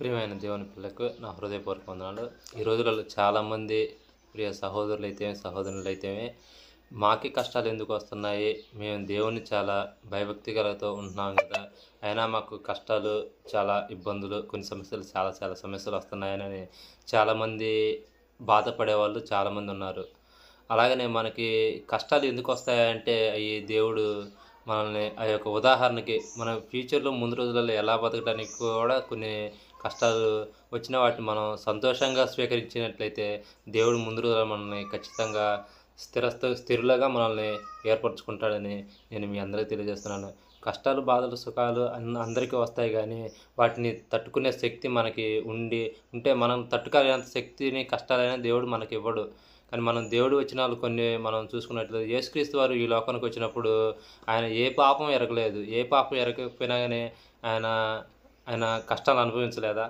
ప్రియమైన దేవుని పిల్లకు నా హృదయపూర్వక వందనాలు. ఈ రోజులలో చాలామంది ప్రియ సహోదరులు అయితే సహోదరులు అయితే మాకి కష్టాలు ఎందుకు వస్తున్నాయి? మేము దేవుని చాలా భయభక్తి గలతో ఉంటున్నాం కదా. అయినా మాకు కష్టాలు చాలా ఇబ్బందులు కొన్ని సమస్యలు చాలా చాలా సమస్యలు వస్తున్నాయని చాలామంది బాధపడే వాళ్ళు చాలామంది ఉన్నారు. అలాగనే మనకి కష్టాలు ఎందుకు వస్తాయంటే అవి దేవుడు మనల్ని ఆ యొక్క ఉదాహరణకి మన ఫ్యూచర్లో ముందు రోజులలో ఎలా బతకడానికి కూడా కొన్ని కష్టాలు వచ్చిన వాటిని మనం సంతోషంగా స్వీకరించినట్లయితే దేవుడు ముందు రోజుల్లో మనల్ని ఖచ్చితంగా స్థిరస్థ స్థిరులుగా మనల్ని ఏర్పరచుకుంటాడని నేను మీ అందరికీ తెలియజేస్తున్నాను. కష్టాలు బాధలు సుఖాలు అందరికీ వస్తాయి కానీ వాటిని తట్టుకునే శక్తి మనకి ఉండి ఉంటే మనం తట్టుకోలేనంత శక్తిని కష్టాలైనా దేవుడు మనకి ఇవ్వడు. కానీ మనం దేవుడు వచ్చిన వాళ్ళు కొన్ని మనం చూసుకున్నట్లయితే యేసుక్రీస్తు వారు ఈ లోకానికి వచ్చినప్పుడు ఆయన ఏ పాపం ఎరగలేదు. ఏ పాపం ఎరగకపోయినా కానీ ఆయన ఆయన కష్టాలు అనుభవించలేదా?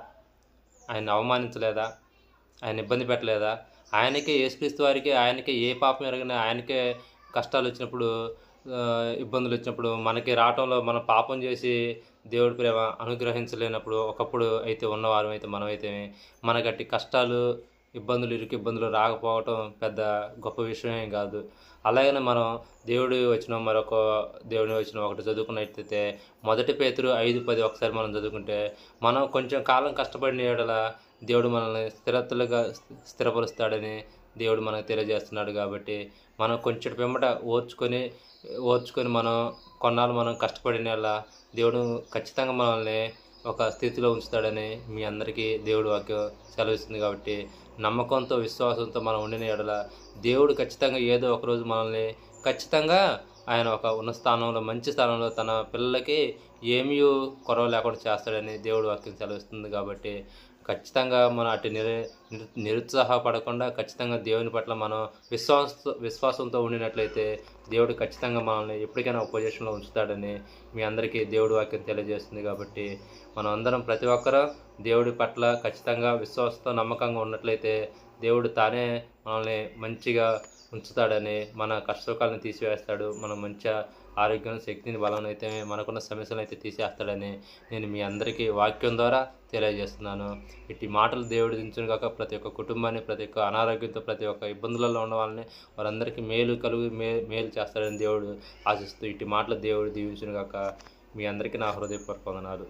ఆయన అవమానించలేదా? ఆయన ఇబ్బంది పెట్టలేదా? ఆయనకే యేసుక్రీస్తు వారికి ఆయనకే ఏ పాపం ఎరగినా ఆయనకే కష్టాలు వచ్చినప్పుడు ఇబ్బందులు వచ్చినప్పుడు మనకి రావటంలో మన పాపం చేసి దేవుడి ప్రేమ అనుగ్రహించలేనప్పుడు ఒకప్పుడు అయితే ఉన్నవారం అయితే మనమైతే మనకట్టి కష్టాలు ఇబ్బందులు ఇరుకు ఇబ్బందులు రాకపోవటం పెద్ద గొప్ప విషయం కాదు. అలాగనే మనం దేవుడు వచ్చిన మరొక దేవుడి వచ్చిన ఒకటి చదువుకున్నట్లయితే మొదటి పేతురు ఐదు పది ఒకసారి మనం చదువుకుంటే మనం కొంచెం కాలం కష్టపడిన ఏడల దేవుడు మనల్ని స్థిరతలుగా స్థిరపరుస్తాడని దేవుడు మనకు తెలియజేస్తున్నాడు కాబట్టి మనం కొంచెం పిమ్మట ఓర్చుకొని ఓర్చుకొని మనం కొన్నాళ్ళు మనం కష్టపడిన దేవుడు ఖచ్చితంగా మనల్ని ఒక స్థితిలో ఉంచుతాడని మీ అందరికీ దేవుడు వాక్యం సెలవిస్తుంది కాబట్టి నమ్మకంతో విశ్వాసంతో మనం ఉండిన ఎడల దేవుడు ఖచ్చితంగా ఏదో ఒకరోజు మనల్ని ఖచ్చితంగా ఆయన ఒక ఉన్న స్థానంలో మంచి స్థానంలో తన పిల్లలకి ఏమీ కొరవ లేకుండా చేస్తాడని దేవుడు వాక్యం సెలవిస్తుంది కాబట్టి ఖచ్చితంగా మనం అటు నిరు నిరుత్సాహపడకుండా ఖచ్చితంగా దేవుని పట్ల మనం విశ్వాస విశ్వాసంతో ఉండినట్లయితే దేవుడు ఖచ్చితంగా మనల్ని ఎప్పటికైనా ఒక పొజిషన్లో ఉంచుతాడని మీ అందరికీ దేవుడు వాక్యం తెలియజేస్తుంది కాబట్టి మనం అందరం ప్రతి ఒక్కరూ దేవుడి పట్ల ఖచ్చితంగా విశ్వాసంతో నమ్మకంగా ఉన్నట్లయితే దేవుడు తానే మనల్ని మంచిగా ఉంచుతాడని మన కష్టకాలను తీసివేస్తాడు. మనం మంచిగా ఆరోగ్యం శక్తిని బలం అయితే మనకున్న సమస్యలను అయితే తీసేస్తాడని నేను మీ అందరికీ వాక్యం ద్వారా తెలియజేస్తున్నాను. ఇట్టి మాటలు దేవుడు దించును కాక ప్రతి ఒక్క కుటుంబాన్ని ప్రతి ఒక్క అనారోగ్యంతో ప్రతి ఒక్క ఇబ్బందులలో ఉన్న వాళ్ళని వారందరికీ మేలు కలుగు మే మేలు చేస్తాడని దేవుడు ఆశిస్తూ ఇట్టి మాటలు దేవుడు దీవించును కాక మీ అందరికీ నా హృదయపూర్వక వందనాలు.